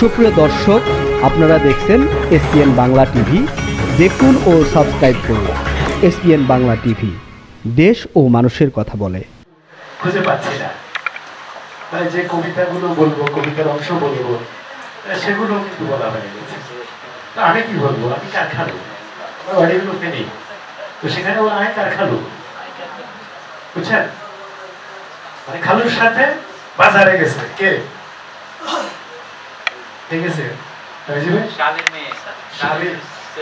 সুপ্রিয় দর্শক, আপনারা দেখছেন এসপিএন বাংলা টিভি। দেখুন ও সাবস্ক্রাইব করুন এসপিএন বাংলা টিভি। দেশ ও মানুষের কথা বলে। খুঁজে পাচ্ছি না। মানে যে কবিতাগুলো বলব, কবিতার অংশ বলব সেগুলো কিন্তু বলা হয়ে গেছে। আমি কি বলব? আমি কার খালু আমার বাড়িগুলো নেই। তো সেখানে বলা আমি কার খালু বুঝছেন? মানে খালুর সাথে বাজারে গেছে। কে? ঠিক আছে?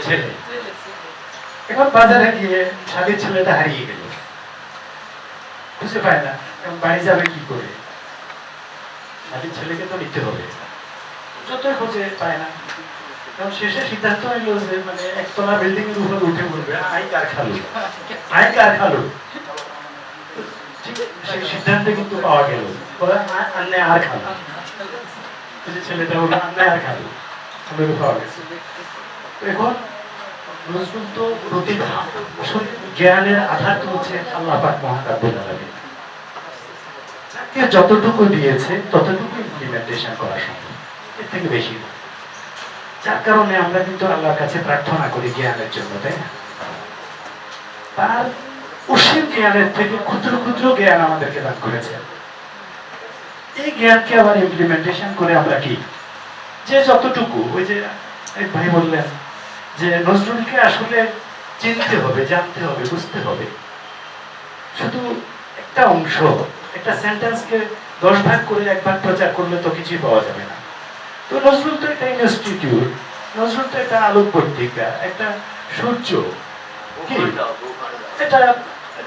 ছেলে। এখন বাজারে গিয়ে শালীর ছেলেটা হারিয়ে গেল। খুঁজে পায় না বাড়ি যাবে কি করে? শালীর ছেলেকে তো নিতে হবে। যতই খুঁজে পায় না। শেষে সিদ্ধান্ত হইল যে মানে একতলা বিল্ডিং এর উপরে উঠে পড়বে। আই কার খালু আই কার খালু ঠিক সেই সিদ্ধান্তে কিন্তু পাওয়া গেল। আর খালু ছেলেটা আমাকে পাওয়া গেছে এখন নজরুল তো জ্ঞানের আধার তো হচ্ছে আল্লাহ পাক যতটুকু দিয়েছে ততটুকু ইমপ্লিমেন্টেশন করা সম্ভব। এর থেকে বেশি না। যার কারণে আমরা কিন্তু আল্লাহর কাছে প্রার্থনা করি জ্ঞানের জন্য, তাই না? তার অসীম জ্ঞানের থেকে ক্ষুদ্র ক্ষুদ্র জ্ঞান আমাদেরকে দান করেছেন এই জ্ঞানকে আবার ইমপ্লিমেন্টেশন করে আমরা কি? যে যতটুকু ওই যে এক ভাই বললেন যে নজরুলকে আসলে চিনতে হবে জানতে হবে বুঝতে হবে। শুধু একটা অংশ একটা সেন্টেন্সকে দশ ভাগ করে এক ভাগ প্রচার করলে তো কিছুই পাওয়া যাবে না। তো নজরুল তো একটা ইনস্টিটিউট নজরুল তো একটা আলোক পত্রিকা একটা সূর্য কি? এটা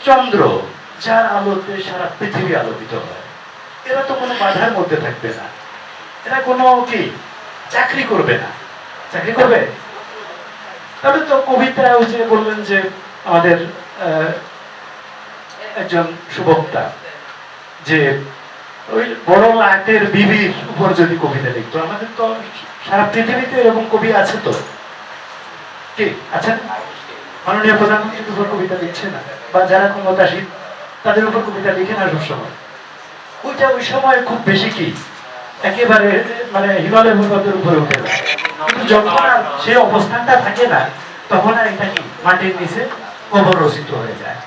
চন্দ্র যার আলোতে সারা পৃথিবী আলোকিত হয়। এরা তো কোনো বাধার মধ্যে থাকবে না। এরা কোনো কি? চাকরি করবে না। চাকরি করবে? তাহলে তো কবিতা যে বললেন যে আমাদের একজন সুবক্তা, যে ওই বড় লাটের বিবির উপর যদি কবিতা লিখতো। আমাদের তো সারা পৃথিবীতে এরকম কবি আছে তো। কি? আছেন? মাননীয় প্রধানমন্ত্রীর উপর কবিতা লিখছে না। বা যারা ক্ষমতাসীন তাদের উপর কবিতা লিখে না সবসময়। ওইটা ওই সময় খুব বেশি কি? একেবারে মানে হিমালয় পর্বতের উপরে উঠে কিন্তু যখন আর সেই অবস্থানটা থাকে না, তখন আর এটা কি? মাটির নিচে কবর হয়ে যায়।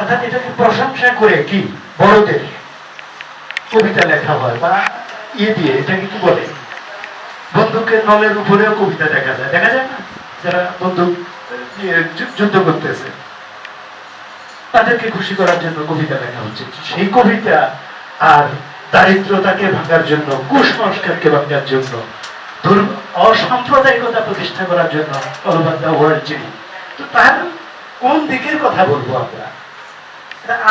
অর্থাৎ এটাকে প্রশংসা করে কি? বড়দের কবিতা লেখা হয় বা ইয়ে দিয়ে এটাকে কি বলে? বন্দুকের নলের উপরেও কবিতা দেখা যায়। দেখা যায় না? যারা বন্দুক যুদ্ধ করতেছে। তাদেরকে খুশি করার জন্য কবিতা লেখা হচ্ছে সেই কবিতা আর দারিদ্রতাকে ভাঙার জন্য, কুসংস্কারকে ভাঙার জন্য অসাম্প্রদায়িকতা প্রতিষ্ঠা করার জন্য অলবাদ ওয়ার্ল্ড যিনি তো তার কোন দিকের কথা বলব আমরা?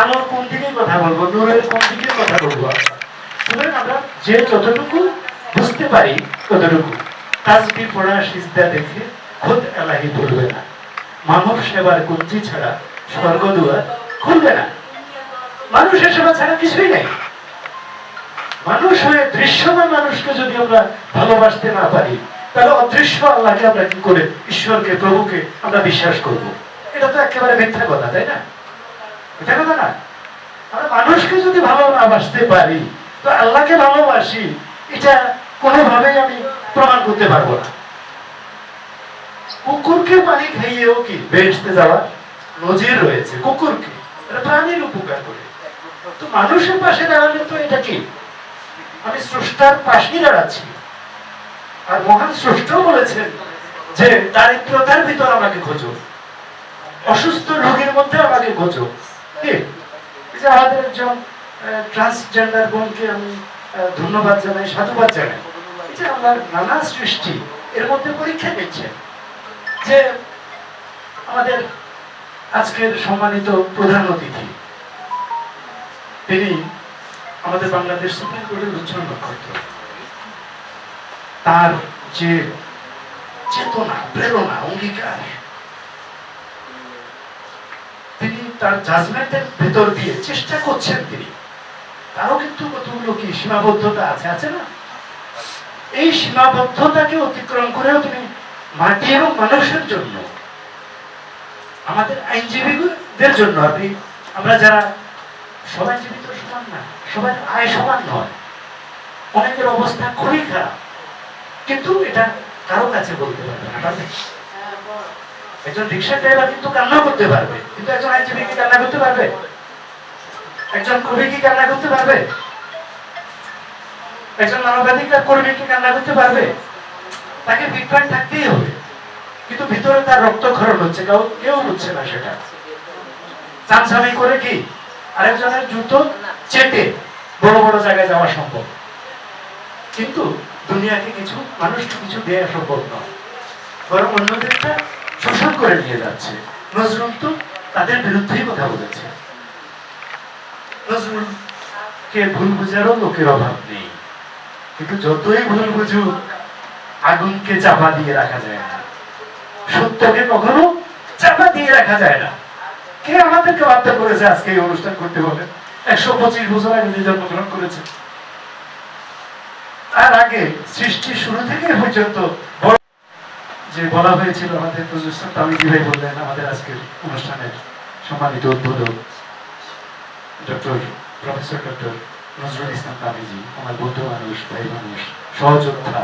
আলোর কোন দিকের কথা বলব? নূরের কোন দিকের কথা বলব সুতরাং আমরা যে যতটুকু বুঝতে পারি ততটুকু। তাজবি পড়া সিজদা দেখে খোদ এলাহি বলবে না। মানব সেবার কুঞ্জি ছাড়া স্বর্গদুয়ার খুলবে না। মানুষের সেবা ছাড়া কিছুই নাই। মানুষ হয়ে দৃশ্যমান মানুষকে যদি আমরা ভালোবাসতে না পারি, তাহলে অদৃশ্য আল্লাহকে আমরা কি করে, ঈশ্বরকে, প্রভুকে আমরা বিশ্বাস করব? এটা তো একেবারে মিথ্যা কথা, তাই না? মিথ্যা কথা না। আমরা মানুষকে যদি ভালো না বাসতে পারি, তো আল্লাহকে ভালোবাসি, এটা কোনোভাবেই আমি প্রমাণ করতে পারব না। কুকুরকে পানি খাইয়েও কি বেহেশতে যাওয়ার নজির রয়েছে, কুকুরকে, এটা প্রাণীর উপকার করে। তো মানুষের পাশে দাঁড়ালে তো এটা কি? আমি স্রষ্টার পাশেই দাঁড়াচ্ছি। আর মহান স্রষ্ট বলেছেন যে, দারিদ্রতার ভিতর আমাকে খোঁজো। অসুস্থ রোগীর মধ্যে আমাকে খোঁজো। যে আমাদের একজন ট্রান্সজেন্ডার বোনকে আমি ধন্যবাদ জানাই, সাধুবাদ জানাই। যে আমার নানা সৃষ্টি, এর মধ্যে পরীক্ষা নিচ্ছেন যে আমাদের আজকের সম্মানিত প্রধান অতিথি। তিনি আমাদের বাংলাদেশ সুপ্রিম কোর্টের উজ্জ্বল নক্ষত্র। তার যে চেতনা, প্রেরণা, অঙ্গীকার, তিনি তার জাজমেন্টের ভেতর দিয়ে চেষ্টা করছেন তিনি। তারও কিন্তু কতগুলো কি সীমাবদ্ধতা আছে আছে না? এই সীমাবদ্ধতাকে অতিক্রম করেও তিনি মাটি এবং মানুষের জন্য আমাদের আইনজীবীদের জন্য আপনি, আমরা যারা সবাই জীবিত সমান না সবার আয় সমান নয়। অনেকের অবস্থা খুবই খারাপ। কিন্তু এটা কারও কাছে বলতে পারবে না একজন রিক্সা ড্রাইভার কিন্তু কান্না করতে পারবে, কিন্তু একজন আইনজীবী কি কান্না করতে পারবে? একজন কবি কি কান্না করতে পারবে? একজন মানবাধিকার কর্মী কি কান্না করতে পারবে? তাকে বিক্রয় থাকতেই হবে। কিন্তু ভিতরে তার রক্তক্ষরণ হচ্ছে, কেউ কেউ বুঝছে না সেটা। চামচামি করে কি? আরেকজনের জুতো চেটে বড় বড় জায়গায় যাওয়া সম্ভব। কিন্তু দুনিয়াকে কিছু মানুষকে কিছু দেওয়া সম্ভব নয়। বরং অন্যদেরটা শোষণ করে নিয়ে যাচ্ছে। নজরুল তো তাদের বিরুদ্ধেই কথা বলেছে। নজরুল কে ভুল বুঝারও লোকের অভাব নেই। কিন্তু যতই ভুল বুঝুক, আগুনকে চাপা দিয়ে রাখা যায় না। সত্যকে কখনো চাপা দিয়ে রাখা যায় না। কে আমাদেরকে বাধ্য করেছে আজকে এই অনুষ্ঠান করতে বলে? একশো পঁচিশ বছর আগে জন্মগ্রহণ করেছে। তার আগে সৃষ্টির শুরু থেকে পর্যন্ত যে বলা হয়েছিল আমাদের প্রযোজক তামিজি ভাই বললেন আমাদের আজকের অনুষ্ঠানের সম্মানিত উদ্বোধক, doctor professor doctor Nazrul Islam Tamizi আমার বন্ধু মানুষ, ভাই মানুষ, সহযোদ্ধা।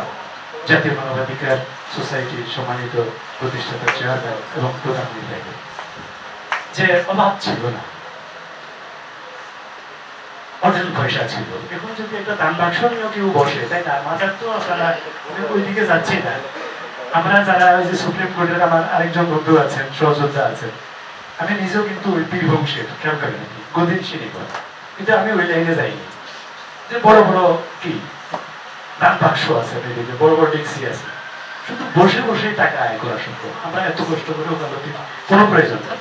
জাতীয় মানবাধিকার সোসাইটির সম্মানিত প্রতিষ্ঠাতা চেয়ারম্যান এবং প্রধান নির্বাহী যে অভাব ছিল না পয়সা ছিল। এখন যদি একটা দান বাক্স নিয়েও কেউ বসে, তাই না? মাথার তো আপনারা আমি ওইদিকে যাচ্ছি না। আমরা যারা ওই যে সুপ্রিম কোর্টের আমার আরেকজন বন্ধু আছেন, সহযোদ্ধা আছেন, আমি নিজেও কিন্তু ওই বীরবংশের খেয়াল করেন গদিন কিন্তু আমি ওই লাইনে যাইনি। যে বড় বড় কি? বাক্স আছে এদিকে বড় বড় ট্যাক্সি আছে। শুধু বসে বসে টাকা আয় করা সম্ভব। আমরা এত কষ্ট করে ওকালতি কোনো প্রয়োজন নেই।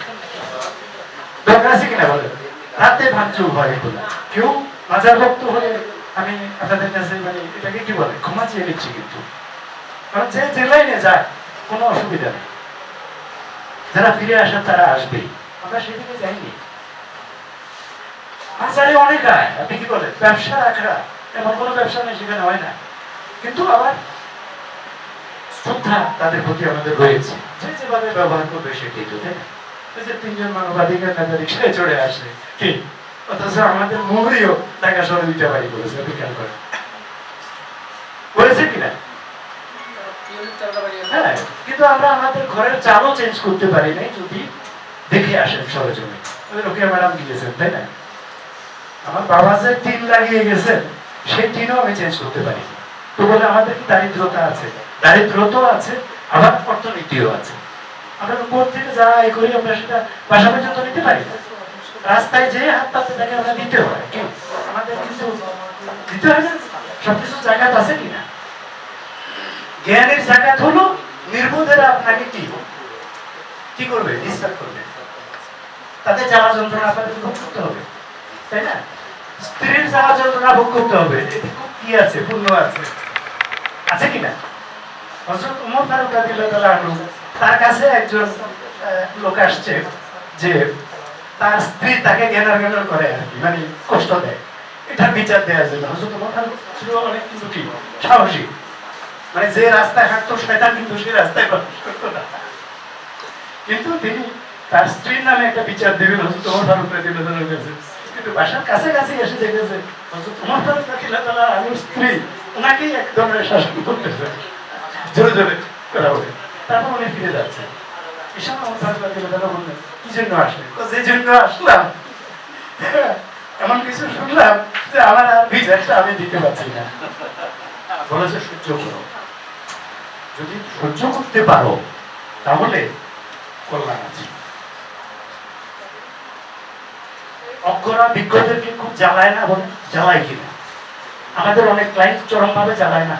দরকার আছে কিনা বলেন? রাতে ভাঙচুর হয় এগুলো কেউ মাজার ভক্ত হলে আমি আপনাদের কাছে মানে এটাকে কি বলে? ক্ষমা নিচ্ছি কিন্তু। কারণ যে যে লাইনে যায়, কোনো অসুবিধা নেই। যারা ফিরে আসেন, তারা আসবেই। আমরা সেদিকে যাইনি। মাজারে অনেক আয়। আপনি কি বলেন? ব্যবসা রাখা এমন কোনো ব্যবসা নেই সেখানে, হয় না? কিন্তু আবার শ্রদ্ধা তাদের প্রতি আমাদের রয়েছে। যে যেভাবে ব্যবহার করবে সেটাই তো তাই তিনজন মানবাধিকার নেতা রিক্সায় চড়ে আসে, কি? অথচ আমাদের বলেছে কিনা? হ্যাঁ কিন্তু আমরা আমাদের ঘরের চালও চেঞ্জ করতে পারি নাই যদি দেখে আসেন সরজমে রোকিয়া ম্যাডাম গিয়েছেন, তাই না? আমার বাবা যে টিন লাগিয়ে গেছেন, সেই টিনও আমি চেঞ্জ করতে পারি। তো বলে আমাদের দারিদ্রতা আছে। আছে, আবার অর্থনীতিও আছে। আমরা থেকে যা করি, আমরা সেটা নিতে পারি রাস্তায় যে হাত পাতে আমরা হয়। আমাদের কিন্তু দিতে হয় না। সবকিছু জায়গা আছে কিনা জ্ঞানের জায়গাত হলো নির্বোধেরা আপনাকে কি কি করবে? ডিস্টার্ব করবে। তাতে জ্বালা যন্ত্রণা আপনাদের ভোগ করতে হবে, তাই না? স্ত্রীর জ্বালা যন্ত্রণা ভোগ করতে হবে। কি আছে? পূর্ণ আছে। আছে কিনা? হযরত ওমর ফারুক আনহু, তার কাছে একজন লোক আসছে যে তার স্ত্রী তাকে জ্ঞানার জ্ঞানার করে আর কি মানে কষ্ট দেয়। এটার বিচার দেওয়া জন্য হযরত ওমর ফারুক ছিল অনেক কিন্তু কি? সাহসী। মানে যে রাস্তায় হাঁটতো, সেটা কিন্তু সেই রাস্তায় করতো না। কিন্তু তিনি তার স্ত্রীর নামে একটা বিচার দেবেন হযরত ওমর ফারুক তাআলার কাছে। কিন্তু বাসার কাছে কাছে এসে দেখেছে, হযরত ওমর ফারুক আনুর স্ত্রী ওনাকেই এক ধরনের শাসন করতেছে। কথা বলে তারপর উনি ফিরে এমন কিছু শুনলাম আমি দিতে পারছি না। বলেছে, সহ্য করো। যদি সহ্য করতে পারো, তাহলে কল্যাণ আছে। অজ্ঞরা বিজ্ঞদেরকে খুব জ্বালায় না বলে? জ্বালায় কিনা? আমাদের অনেক ক্লায়েন্ট চরম ভাবে জ্বালায় না।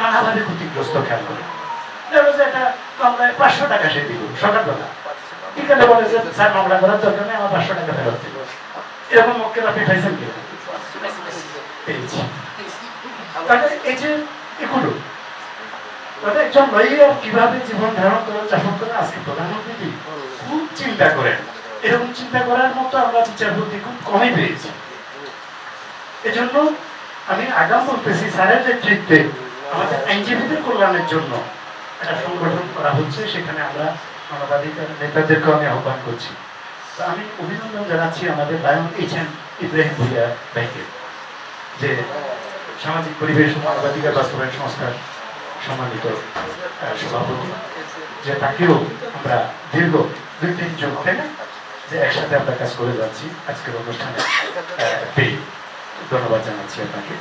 নানাভাবে ক্ষতিগ্রস্ত খেয়াল করে। একটা পাঁচশো টাকা সে বিকালে বলে যে, স্যার করার আমার পাঁচশো টাকা এরকম পেয়েছি। তাহলে এই যে একজন কীভাবে জীবন ধারণ করে যাপন করে? আজকে প্রধানমন্ত্রী খুব চিন্তা করেন। এরকম চিন্তা করার মতো আমরা বিচারপতি খুব কমই পেয়েছি। এজন্য আমি আগাম বলতেছি, স্যারের নেতৃত্বে আমাদের আইনজীবীদের কল্যাণের জন্য একটা সংগঠন করা হচ্ছে, সেখানে আমরা মানবাধিকার নেতাদেরকে আমি আহ্বান করছি। তো আমি অভিনন্দন জানাচ্ছি আমাদের lion H M Ibrahim Bhuiyan ভাইকে, যে সামাজিক পরিবেশ ও মানবাধিকার বাস্তবায়ন সংস্থার সম্মানিত সভাপতি, যে তাকেও আমরা দীর্ঘ দুই তিন যুগ না যে একসাথে আমরা কাজ করে যাচ্ছি, আজকের অনুষ্ঠানে পেয়ে। ধন্যবাদ জানাচ্ছি আপনাকে।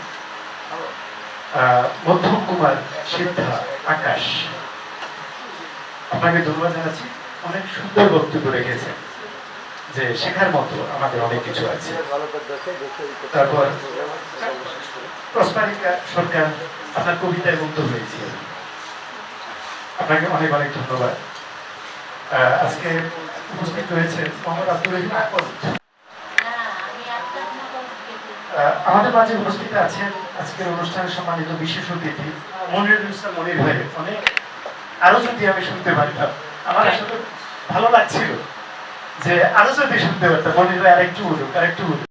মধ্যম কুমার সিদ্ধা আকাশ। আপনাকে ধন্যবাদ জানাচ্ছি। অনেক সুন্দর বক্তব্য রেখেছেন যে শেখার মতো আমাদের অনেক কিছু আছে। তারপর প্রসপারিকা সরকার আপনার কবিতায় মুগ্ধ হয়েছি। আপনাকে অনেক অনেক ধন্যবাদ। আজকে উপস্থিত রয়েছে মোহাম্মদ আব্দুল রহিম আমাদের মাঝে উপস্থিত আছেন আজকের অনুষ্ঠানে সম্মানিত বিশেষ অতিথি মনির ইসলাম মনির ভাই। অনেক আরও যদি আমি শুনতে পারতাম আমার আসলে ভালো লাগছিল যে আরও যদি শুনতে পারতাম মনির ভাই আরেকটু বলুক আরেকটু বলুক।